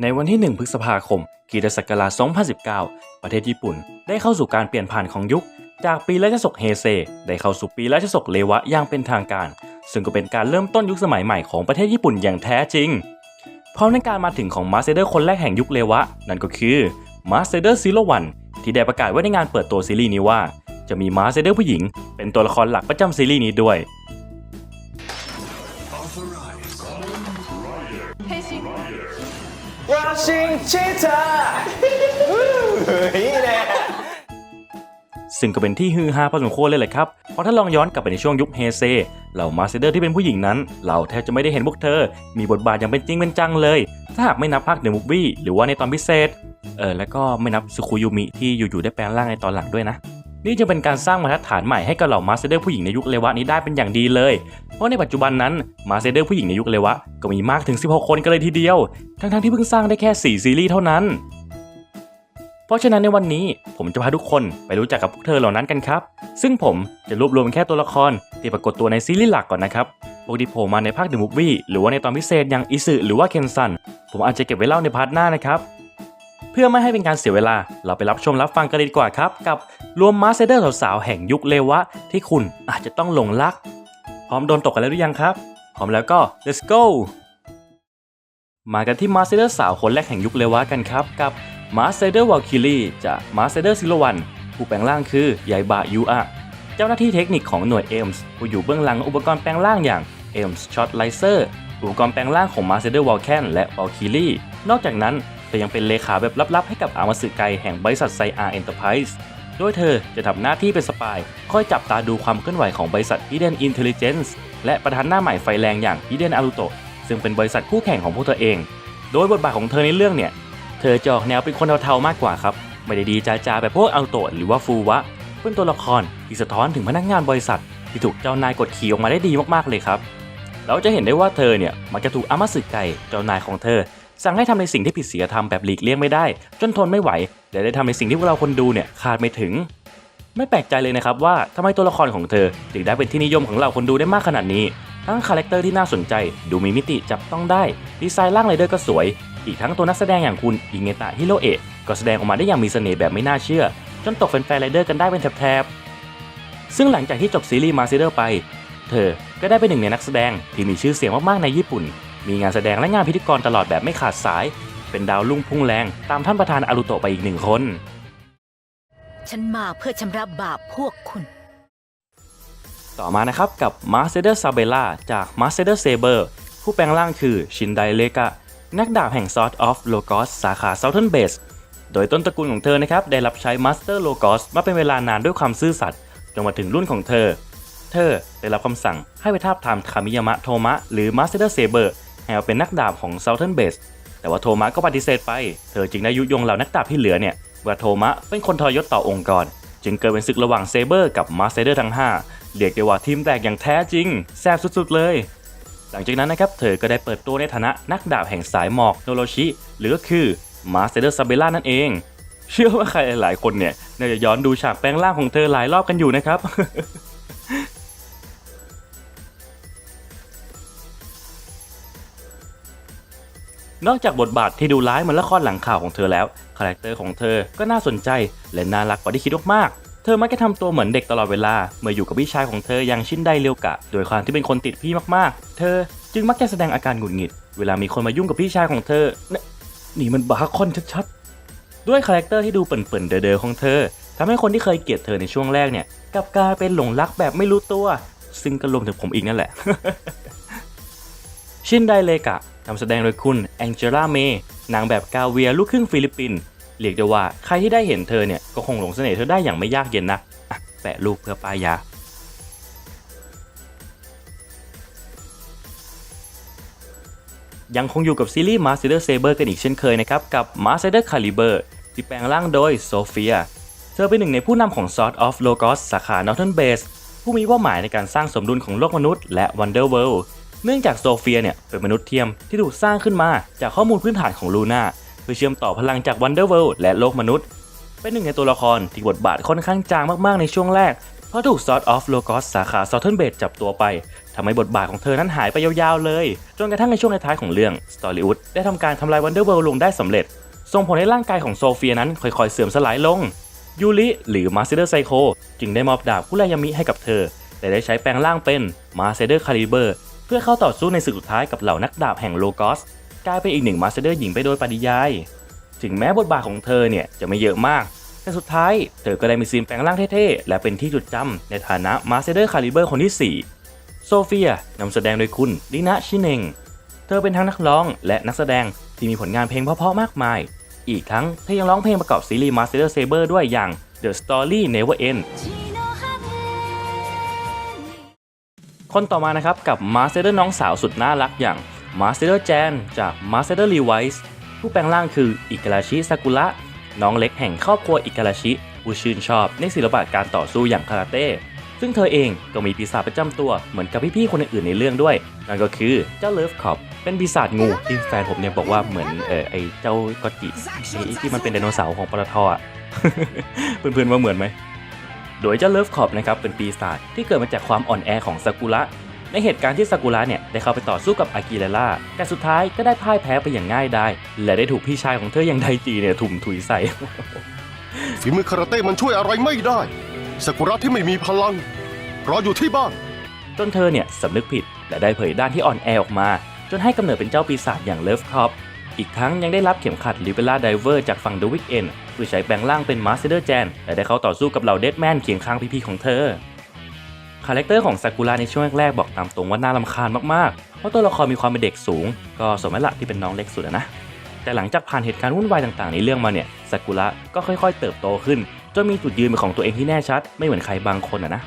ในวันที่ 1 พฤษภาคมคริสตศักราช2019 ประเทศญี่ปุ่น ได้เข้าสู่การเปลี่ยนผ่านของยุค จากปีราชสกเฮเซ ได้เข้าสู่ปีราชสกเลวะอย่างเป็นทางการ ซึ่งก็เป็นการเริ่มต้นยุคสมัยใหม่ของประเทศญี่ปุ่นอย่างแท้จริง พร้อมในการมาถึงของมาสเตอร์คนแรกแห่งยุคเลวะ นั่นก็คือมาสเตอร์ซีโรวันที่ได้ประกาศไว้ในงานเปิดตัวซีรีส์นี้ว่า จะมีมาสเตอร์ผู้หญิง เป็นตัวละครหลักประจำซีรีส์นี้ด้วย ชิตาซึ่งก็เป็นที่ฮือฮาพอสมควรเลยแหละครับ เพราะถ้าลองย้อนกลับไปในช่วงยุคเฮเซเหล่ามาสเตอร์ที่เป็นผู้หญิงนั้น เราแทบจะไม่ได้เห็นพวกเธอ มีบทบาทอย่างเป็นจริงเป็นจังเลย ถ้าหากไม่นับภาคเดอะมูฟวี่หรือว่าในตอนพิเศษ เออแล้วก็ไม่นับสุคุยุมิที่อยู่ๆได้แปลงร่างในตอนหลังด้วยนะ นี่จึงเป็นการสร้างมาตรฐานใหม่ให้กับเหล่ามาสเตอร์ผู้หญิงในยุคเลวะนี้ได้เป็นอย่างดีเลย เพราะในปัจจุบันนั้นมาสเตอร์ผู้หญิงในยุคเลวะก็มีมากถึง 16 คนกันเลยทีเดียว ทั้งๆที่เพิ่งสร้างได้แค่ 4 ซีรีส์เท่านั้น เพราะฉะนั้นในวันนี้ผมจะพาทุกคนไปรู้จักกับพวกเธอเหล่านั้นกันครับ ซึ่งผมจะรวบรวมแค่ตัวละครที่ปรากฏตัวในซีรีส์หลักก่อนนะครับพวกที่โผล่มาในภาคเดอะมูฟวี่หรือว่าในตอนพิเศษอย่างอิสึหรือว่าเคนซันผมอาจจะเก็บไว้เล่าในพาร์ทหน้านะครับ เพื่อไม่ให้เป็นการเสียเวลา เราไปรับชมรับฟังกันดีกว่าครับ กับรวมมาสเตอร์สาวๆแห่งยุคเลวะ ที่คุณอาจจะต้องหลงรัก พร้อมโดนตกกันแล้วหรือยังครับ พร้อมแล้วก็ let's go มากันที่มาสเตอร์สาวคนแรกแห่งยุคเลวะกันครับกับมาสเตอร์วอลคิลี่จากมาสเตอร์ซิโลวันผู้แปลงร่างคือยายบะยูอะเจ้าหน้าที่เทคนิคของหน่วยเอมส์ผู้อยู่เบื้องหลังอุปกรณ์แปลงร่างอย่างเอมส์ช็อตไลเซอร์อุปกรณ์แปลงร่างของมาสเตอร์วอลแคนและวอลคิลี่นอกจากนั้น ธอยังเป็นเลขาแบบลับๆ ให้กับอามาสึไกแห่งบริษัทไซอาร์เอ็นเตอร์ไพรส์โดยเธอจะทำหน้าที่เป็นสปาย คอยจับตาดูความเคลื่อนไหวของบริษัท Hidden Intelligence และประธานหน้าใหม่ไฟแรงอย่าง Hidden Aruto ซึ่งเป็นบริษัทคู่แข่งของพวกเธอเอง โดยบทบาทของเธอในเรื่องเนี่ย เธอจะออกแนวเป็นคนเทาๆมากกว่าครับ ไม่ได้ดีจ้าๆแบบพวกอัลโตหรือว่าฟูวะ เป็นตัวละครที่สะท้อนถึงพนักงานบริษัท ที่ถูกเจ้านายกดขี่ออกมาได้ดีมากๆเลยครับ เราจะเห็นได้ว่าเธอเนี่ยมักจะถูกอามาสึไกเจ้านายของเธอ สั่งให้ทำในสิ่งที่ผิดศีลธรรมแบบหลีกเลี่ยงไม่ได้ จนทนไม่ไหวและได้ทำในสิ่งที่พวกเราคนดูเนี่ยคาดไม่ถึง ไม่แปลกใจเลยนะครับว่าทำไมตัวละครของเธอถึงได้เป็นที่นิยมของเราคนดูได้มากขนาดนี้ ทั้งคาแรคเตอร์ที่น่าสนใจ ดูมีมิติจับต้องได้ ดีไซน์ร่างไรเดอร์ก็สวย อีกทั้งตัวนักแสดงอย่างคุณอิงเงตะฮิโรเอะก็แสดงออกมาได้อย่างมีเสน่ห์แบบไม่น่าเชื่อ จนตกแฟนๆไรเดอร์กันได้เป็นแถบๆซึ่งหลังจากที่จบซีรีส์มาสเตอร์ไป เธอก็ได้เป็นหนึ่งในนักแสดงที่มีชื่อเสียงมากๆในญี่ปุ่น มีงานแสดงและงานพิธีกรตลอดแบบไม่ขาดสาย เป็นดาวรุ่งพุ่งแรง ตามท่านประธานอารุโตะไปอีกหนึ่งคน ฉันมาเพื่อชำระบาปพวกคุณ ต่อมานะครับกับ m a s t e r s a b e l l a จาก m a s t e r Saber ผู้แปลงร่างคือชินไดเลกะนักดาบแห่ง Sword of Logos สาขา Southern Base โดยต้นตระกูลของเธอนะครับ ได้รับใช้ Master Logos มาเป็นเวลานานด้วยความซื่อสัตย์จนมาถึงรุ่นของเธอ เธอได้รับคำสั่งให้ไปทาบทามคามิยามะโทมะ หรือ Master Saber ให้มาเป็นนักดาบของ Southern Base แต่ว่าโทมะก็ปฏิเสธไป เธอจึงได้ยุยงเหล่านักดาบที่เหลือเนี่ยว่าโทมะเป็นคนทรยศต่อองค์กร จึงเกิดเป็นศึกระหว่างเซเบอร์กับมาสเตอร์ทั้ง 5 เรียกได้ว่าทีมแตกอย่างแท้จริง แซ่บสุดๆเลย หลังจากนั้นนะครับ เธอก็ได้เปิดตัวในฐานะนักดาบแห่งสายหมอกโนโรชิ หรือก็คือมาสเตอร์ซาเบล่านั่นเอง เชื่อว่าใครหลายๆคนเนี่ยน่าจะย้อนดูฉากแปลงร่างของเธอหลายรอบกันอยู่นะครับ นอกจากบทบาทที่ดูร้ายเหมือนละครหลังข่าวของเธอแล้ว คาแรคเตอร์ของเธอก็น่าสนใจและน่ารักกว่าที่คิดมากๆ เธอมักจะทำตัวเหมือนเด็กตลอดเวลา เมื่ออยู่กับพี่ชายของเธออย่างชินไดเรียวกะ โดยความที่เป็นคนติดพี่มากๆ เธอจึงมักจะแสดงอาการหงุดหงิด เวลามีคนมายุ่งกับพี่ชายของเธอ นี่มันบาคอนชัดๆ ด้วยคาแรคเตอร์ที่ดูเปิ่นๆ เดอๆของเธอทำให้คนที่เคยเกลียดเธอในช่วงแรกเนี่ยกลับกลายเป็นหลงรักแบบไม่รู้ตัว ซึ่งก็รวมถึงผมอีกนั่นแหละ ชินไดเลกะนำแสดงโดยคุณแองเจล่าเมย์นางแบบกาเวียลูกครึ่งฟิลิปปินส์เรียกได้ว่าใครที่ได้เห็นเธอเนี่ยก็คงหลงเสน่ห์เธอได้อย่างไม่ยากเย็นนะะแปะรูปเพื่อป้ายยายังคงอยู่กับซีรีส์ Master Saber กันอีกเช่นเคยนะครับ กับ Master Caliber ที่แปลงร่างโดยโซเฟีย เธอเป็นหนึ่งในผู้นำของ Sword of Logos สาขา Northern Base ผู้มีเป้าหมายในการสร้างสมดุลของโลกมนุษย์และ Wonder World เนื่องจากโซเฟียเนี่ยเป็นมนุษย์เทียมที่ถูกสร้างขึ้นมาจากข้อมูลพื้นฐานของลูน่าเพื่อเชื่อมต่อพลังจาก Wonder World และโลกมนุษย์ เป็นหนึ่งในตัวละครที่บทบาทค่อนข้างจางมากๆในช่วงแรก เพราะถูก Sword of Logos สาขา Southern Blade จับตัวไปทำให้บทบาทของเธอนั้นหายไปยาวๆเลย จนกระทั่งในช่วงท้ายของเรื่อง Storywood ได้ทำการทำลาย Wonder World ลลงได้สำเร็จ ส่งผลให้ร่างกายของโซเฟียนั้นค่อยๆเสื่อมสลายลงยูริหรือมาสเตอร์ไซโคจึงได้มอบดาบคุรายามิให้กับเธอ แต่ได้ใช้แปลงร่างเป็นมาสเตอร์คาลิเบอร์ พื่อเข้าต่อสู้ในศึกสุดท้ายกับเหล่านักดาบแห่งโลกอสกลายเป็นอีกหนึ่งมาสเตอร์หญิงไปโดยปริยาย ถึงแม้บทบาทของเธอเนี่ยจะไม่เยอะมาก แต่สุดท้ายเธอก็ได้มีซีนแปลงร่างเท่ๆ และเป็นที่จดจำในฐานะมาสเตอร์คาลิเบอร์คนที่ 4 โซเฟียนำแสดงโดยคุณลินะชิเนง เธอเป็นทั้งนักร้องและนักแสดงที่มีผลงานเพลงเพราะๆมากมาย อีกทั้งเธอยังร้องเพลงประกอบซีรีส์ Master Saber ด้วยอย่าง The Story Never Ends คนต่อมานะครับกับ Master น้องสาวสุดน่ารักอย่าง Master Jan จนจาก Master Levi's ผู้แปลงร่างคืออิกา a าชิซากุระน้องเล็กแห่งครอบครัวอิกา a าชิผู้ชื่นชอบในศิลปะการต่อสู้อย่างคาราเต้ซึ่งเธอเองก็มีปีศาจประจำตัวเหมือนกับพี่ๆคนอื่นๆในเรื่องด้วย นั่นก็คือเจ้าเลิฟคอปเป็นปีศาจงูที่แฟนผมเนี่ยบอกว่าเหมือนเออไอเจ้ากอจิที่มันเป็นไดโนเสาร์ของปตทอะเพื่อนๆว่าเหมือนไหม โดยเจ้าเลิฟคอปนะครับเป็นปีศาจที่เกิดมาจากความอ่อนแอของซากุระ ในเหตุการณ์ที่ซากุระเนี่ยได้เข้าไปต่อสู้กับอากิเรล่าแต่สุดท้ายก็ได้พ่ายแพ้ไปอย่างง่ายดายและได้ถูกพี่ชายของเธออย่างไดจีเนี่ยถุ่มถุยใส่ฝีมือคาราเต้มันช่วยอะไรไม่ได้สากุระที่ไม่มีพลังรออยู่ที่บ้านจนเธอเนี่ยสำนึกผิดและได้เผยด้านที่อ่อนแอออกมา จนให้กำเนิดเป็นเจ้าปีศาจอย่างเลิฟคอปอีกทั้งยังได้รับเข็มขัดลิเบล่าไดเวอร์จากฝั่งเดอะวิกเอน เพื่อใช้แปลงร่างเป็นมาสเตอร์แจนและได้เข้าต่อสู้กับเหล่าเดดแมนเคียงข้างพี่ๆของเธอคาแรคเตอร์ของซากุระในช่วงแรกๆบอกตามตรงว่าน่ารำคาญมากๆ เพราะตัวละครมีความเป็นเด็กสูง ก็สมแล้วละที่เป็นน้องเล็กสุดนะ แต่หลังจากผ่านเหตุการณ์วุ่นวายต่างๆ ในเรื่องมาเนี่ยซากุระก็ค่อยๆ เติบโตขึ้น จนมีจุดยืนเป็นของตัวเองที่แน่ชัด ไม่เหมือนใครบางคนอะนะ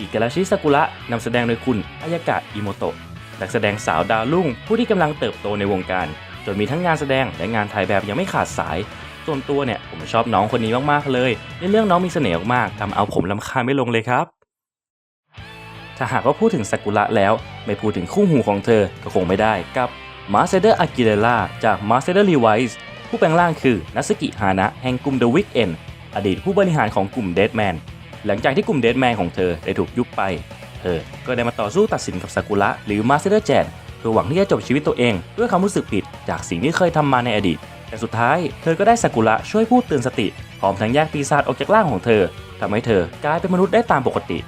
อิกา a าชิซากุระนำแสดงโดยคุณอายากะอิโมโตะ นักแสดงสาวดาวรุ่ง ผู้ที่กำลังเติบโตในวงการ จนมีทั้งงานแสดงและงานถ่ายแบบยังไม่ขาดสาย ส่วนตัวเนี่ยผมชอบน้องคนนี้มากๆเลย ในเรื่องน้องมีเสน่ห์มากๆทำเอาผมลำคาญไม่ลงเลยครับ ถ้าหากว่าพูดถึงซากุระแล้ว ไม่พูดถึงคู่หูของเธอก็คงไม่ได้กับมาเซเดอร์อากิเรล่าจากมาเซเดอร์ลีไวส์ผู้แปลงร่างคือนัสกิฮานะแห่งกลุ่ม The Weeknd อดีตผู้บริหารของกลุ่ม Deadman หลังจากที่กลุ่ม Deadman ของเธอได้ถูกยุบไป เธอ ก็ได้มาต่อสู้ตัดสินกับซากุระหรือมาเซเดอร์แจนเพื่อหวังที่จะจบชีวิตตัวเอง ด้วยความรู้สึกผิดจากสิ่งที่เคยทำมาในอดีต แต่สุดท้ายเธอก็ได้ซากุระช่วยพูดเตือนสติพร้อมทั้งแยกปีศาจออกจากร่างของเธอทำให้เธอกลายเป็นมนุษย์ได้ตามปกติ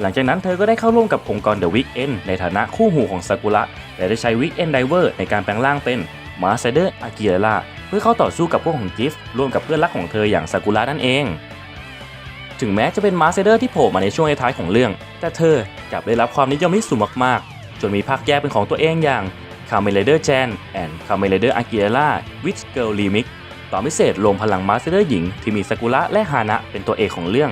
หลังจากนั้นเธอก็ได้เข้าร่วมกับองค์กร The Weeknd ในฐานะคู่หูของซากุระและได้ใช้ Weekend Diver ในการแปลงร่างเป็นมาเซเดอร์อากิเรล่าเพื่อเข้าต่อสู้กับพวกของกิฟร่วมกับเพื่อนรักของเธออย่างซากุระนั่นเองถึงแม้จะเป็นมาเซเดอร์ที่โผล่มาในช่วงท้ายของเรื่อง แต่เธอกลับได้รับความนิยมที่สูงมากๆ จนมีภาคแยกเป็นของตัวเองอย่าง c a m e l a d e r Jan and c a m e l a d e r Aguilera with Girl Remix ตอนพิเศษรวมพลังมาสเตอร์หญิงที่มีซากุระและฮานะเป็นตัวเอกของเรื่อง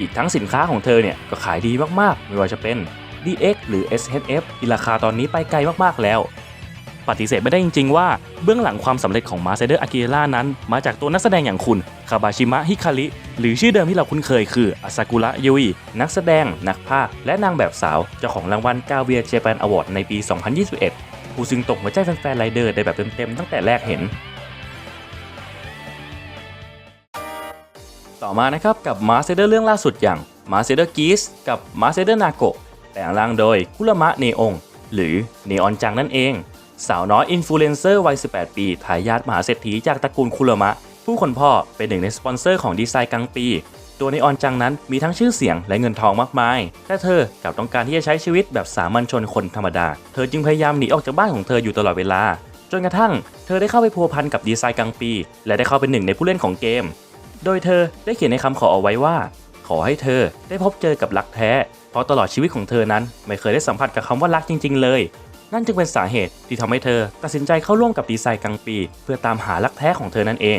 อีกทั้งสินค้าของเธอเนี่ยก็ขายดีมากๆ ไม่ว่าจะเป็น DX หรือ SHF ที่ราคาตอนนี้ไปไกลมากๆแล้ว ปฏิเสธไม่ได้จริงๆว่าเบื้องหลังความสำเร็จของมาเซเดอร์อากิเรล่านั้น มาจากตัวนักแสดงอย่างคุณคาบาชิมะฮิคาริหรือชื่อเดิมที่เราคุ้นเคยคืออาซากุระยุยนักแสดง นักพากย์และนางแบบสาว เจ้าของรางวัลกาเวียเจแปนอวอร์ดในปี 2021 ผู้ซึ่งตกหัวใจแฟนๆไรเดอร์ได้แบบเต็มๆตั้งแต่แรกเห็นต่อมานะครับกับมาเซเดอร์เรื่องล่าสุดอย่างมาเซเดอร์กีสกับมาเซเดอร์นาโกะแต่งร่างโดยคุรามะเนองหรือเนออนจังนั่นเอง สาวน้อยอินฟลูเอนเซอร์วัย 18 ปี ทายาทมหาเศรษฐีจากตระกูลคุรมะ ผู้คนพ่อเป็นหนึ่งในสปอนเซอร์ของดีไซน์กลางปี ตัวเนออนจังนั้นมีทั้งชื่อเสียงและเงินทองมากมาย แต่เธอกลับต้องการที่จะใช้ชีวิตแบบสามัญชนคนธรรมดา เธอจึงพยายามหนีออกจากบ้านของเธออยู่ตลอดเวลา จนกระทั่งเธอได้เข้าไปพัวพันกับดีไซน์กลางปี และได้เข้าเป็นหนึ่งในผู้เล่นของเกม โดยเธอได้เขียนในคำขอเอาไว้ว่า ขอให้เธอได้พบเจอกับรักแท้ เพราะตลอดชีวิตของเธอนั้น ไม่เคยได้สัมผัสกับคำว่ารักจริง ๆ เลย นั่นจึงเป็นสาเหตุที่ทำให้เธอ ตัดสินใจเข้าร่วมกับดีไซน์กลางปี เพื่อตามหารักแท้ของเธอนั่นเอง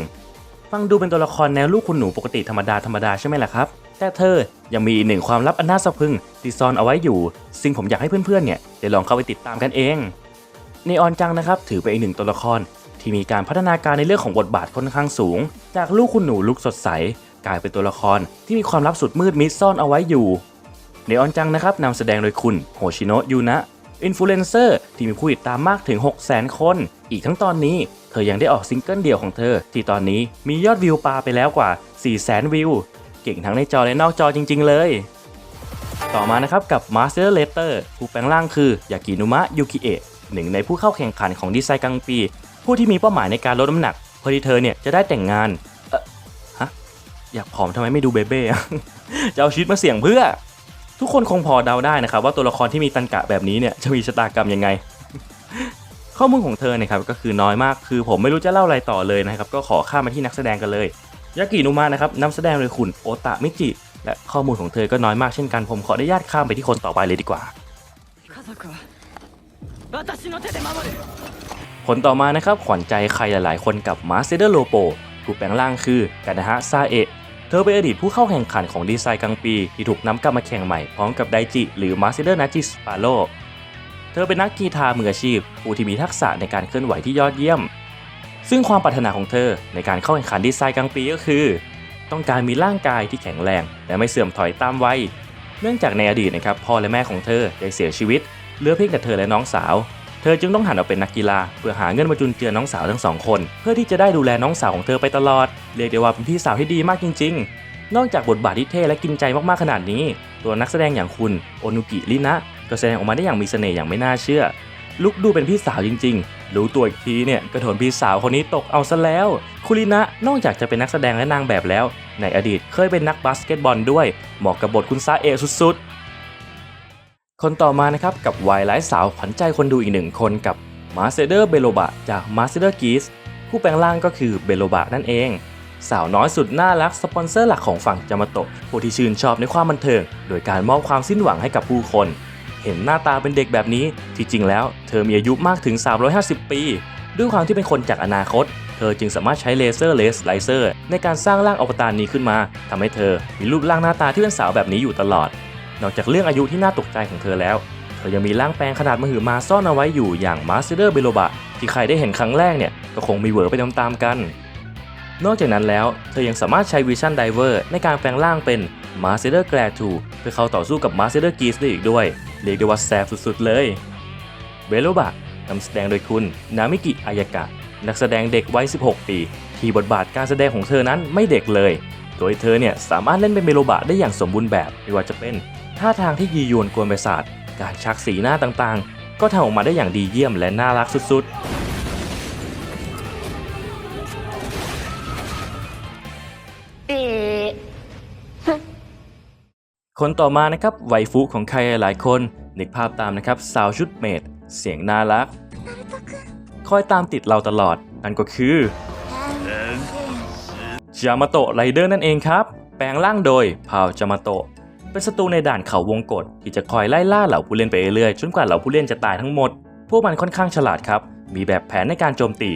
ฟังดูเป็นตัวละครแนวลูกคุณหนูปกติธรรมดาธรรมดาใช่ไหมล่ะครับ แต่เธอยังมีอีกหนึ่งความลับอันน่าสะพึงที่ซ่อนเอาไว้อยู่ ซึ่งผมอยากให้เพื่อนๆเนี่ยได้ลองเข้าไปติดตามกันเองเนออนจังนะครับถือเป็นอีกหนึ่งตัวละครที่มีการพัฒนาการในเรื่องของบทบาทค่อนข้างสูง จากลูกคุณหนูลุกสดใส กลายเป็นตัวละครที่มีความลับสุดมืดมิดซ่อนเอาไว้อยู่เนออนจังนะครับนำแสดงโดยคุณโฮชิโนะยูนะ อินฟลูเอนเซอร์ที่มีผู้ติดตามมากถึง 6 0 0 0 0 0 คน อีกทั้งตอนนี้เธอยังได้ออกซิงเกิลเดี่ยวของเธอ ที่ตอนนี้มียอดวิวปาไปแล้วกว่า 400,000 วิว เก่งทั้งในจอและนอกจอจริง ๆ เลย ต่อมานะครับกับ Master Letter ผู้แปลงร่างคือยากินุมะยูกิเอะหนึ่งในผู้เข้าแข่งขันของดีไซน์กังปี ผู้ที่มีเป้าหมายในการลดน้ำหนักเพื่อที่เธอเนี่ยจะได้แต่งงานเอะฮะอยากผอมทำไมไม่ดูเบเบ้จะเอาชีวิตมาเสี่ยงเพื่อ ทุกคนคงพอเดาได้นะครับว่าตัวละครที่มีตันกะแบบนี้เนี่ยจะมีชะตากรรมยังไง ข้อมูลของเธอนะครับก็คือน้อยมากคือผมไม่รู้จะเล่าอะไรต่อเลยนะครับก็ขอข้ามมาที่นักแสดงกันเลยยากินุมานะครับนำแสดงโดยคุณโอตะมิจิ และข้อมูลของเธอก็น้อยมากเช่นกันผมขออนุญาตข้ามไปที่คนต่อไปเลยดีกว่า คนต่อมานะครับขวัญใจใครหลายๆ คนกับมาสเตอร์โลโปถูกแปลงร่างคือกานะฮะซาเอะ เธอเป็นอดีตผู้เข้าแข่งขันของดีไซน์กังปี ที่ถูกนำกลับมาแข่งใหม่พร้อมกับไดจิหรือมาสเตอร์นาจิสปาโลเธอเป็นนักกีฬามืออาชีพ ผู้ที่มีทักษะในการเคลื่อนไหวที่ยอดเยี่ยม ซึ่งความปรารถนาของเธอในการเข้าแข่งขันดีไซน์กังปีก็คือ ต้องการมีร่างกายที่แข็งแรง และไม่เสื่อมถอยตามวัยเนื่องจากในอดีตนะครับพ่อและแม่ของเธอได้เสียชีวิตเหลือเพียงแต่เธอและน้องสาว เธอจึงต้องหันมาเป็นนักกีฬาเพื่อหาเงินมาจุนเจือน้องสาวทั้งสองคน เพื่อที่จะได้ดูแลน้องสาวของเธอไปตลอด เรียกได้ว่าเป็นพี่สาวที่ดีมากจริง ๆ นอกจากบทบาทที่เท่และกินใจมากๆขนาดนี้ ตัวนักแสดงอย่างคุณโอนุกิรินะก็แสดงออกมาได้อย่างมีเสน่ห์อย่างไม่น่าเชื่อ ลุกดูเป็นพี่สาวจริง ๆ รู้ตัวอีกทีเนี่ยก็โดนพี่สาวคนนี้ตกเอาซะแล้ว คุรินะนอกจากจะเป็นนักแสดงและนางแบบแล้ว ในอดีตเคยเป็นนักบาสเกตบอลด้วยเหมาะกับบทคุณซาเอะสุดๆ คนต่อมานะครับกับวายไลท์สาวขวัญใจคนดูอีกหนึ่งคนกับมาเซเดอร์เบโลบะจากมาเซเดอร์กีสผู้แปลงร่างก็คือเบโลบะนั่นเอง สาวน้อยสุดน่ารักสปอนเซอร์หลักของฝั่งจามาโตะผู้ที่ชื่นชอบในความบันเทิง โดยการมอบความสิ้นหวังให้กับผู้คน เห็นหน้าตาเป็นเด็กแบบนี้ ที่จริงแล้วเธอมีอายุมากถึง 350 ปี ด้วยความที่เป็นคนจากอนาคต เธอจึงสามารถใช้เลเซอร์เลสไลเซอร์ในการสร้างร่างอวตารนี้ขึ้นมาทำให้เธอมีรูปร่างหน้าตาที่เป็นสาวแบบนี้อยู่ตลอด นอกจากเรื่องอายุที่น่าตกใจของเธอแล้ว เธอยังมีร่างแปลงขนาดมหึมาซ่อนเอาไว้อยู่อย่างมาสเตอร์เบโลบะที่ใครได้เห็นครั้งแรกเนี่ยก็คงมีเหวอไปตามๆกัน นอกจากนั้นแล้ว เธอยังสามารถใช้วิชั่นไดเวอร์ในการแปลงร่างเป็นมาสเตอร์แกลทูเพื่อเข้าต่อสู้กับมาสเตอร์กีสได้อีกด้วย เรียกได้ว่าแซ่บสุดๆเลยเบโลบะนำแสดงโดยคุณนามิกิอายากะนักแสดงเด็กวัย 16 ปี ที่บทบาทการแสดงของเธอนั้นไม่เด็กเลย โดยเธอเนี่ยสามารถเล่นเป็นเบโลบะได้อย่างสมบูรณ์แบบ ไม่ว่าจะเป็น ท่าทางที่ยียวนกวนประสาทการชักสีหน้าต่างๆ ก็ทำออกมาได้อย่างดีเยี่ยมและน่ารักสุดๆ คนต่อมานะครับไวฟุของใครหลายคนนึกภาพตามนะครับสาวชุดเมด เสียงน่ารัก คอยตามติดเราตลอด นั่นก็คือจามาโตะไรเดอร์นั่นเองครับ แปลงร่างโดยพาวจามาโตะ เป็นศัตรูในด่านเขาวงกฏที่จะคอยไล่ล่าเหล่าผู้เล่นไปเรื่อยๆจนกว่าเหล่าผู้เล่นจะตายทั้งหมด พวกมันค่อนข้างฉลาดครับ มีแบบแผนในการโจมตี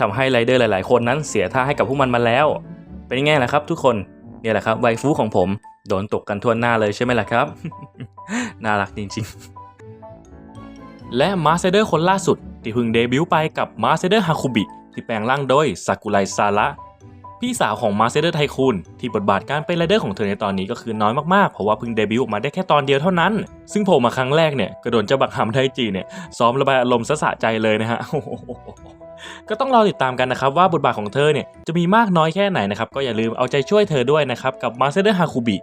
ทำให้ไรเดอร์หลาย ๆ คนนั้นเสียท่าให้กับพวกมันมาแล้ว เป็นยังไงล่ะครับ ทุกคนเนี่ยแหละครับไวฟูของผม โดนตกกันทั่วหน้าเลยใช่ไหมล่ะครับ น่ารักจริงๆ และมาสเตอร์คนล่าสุดที่เพิ่งเดบิวต์ไปกับมาสเตอร์ฮาคุบิที่แปลงร่างโดยซากุไรซาระ พี่สาวของมาเซเดอร์ไทคูนที่บทบาทการเป็นไรเดอร์ของเธอในตอนนี้ก็คือน้อยมากๆ เพราะว่าเพิ่งเดบิวต์ออกมาได้แค่ตอนเดียวเท่านั้น ซึ่งโผมมาครั้งแรกเนี่ยกระโดนเจ้าบักฮัมไทจีเนี่ยซ้อมระบายอารมณ์สะสะใจเลยนะฮะก็ต้องรอติดตามกันนะครับว่าบทบาทของเธอเนี่ยจะมีมากน้อยแค่ไหนนะครับก็อย่าลืมเอาใจช่วยเธอด้วยนะครับกับมาเซเดอร์ฮาคุบิ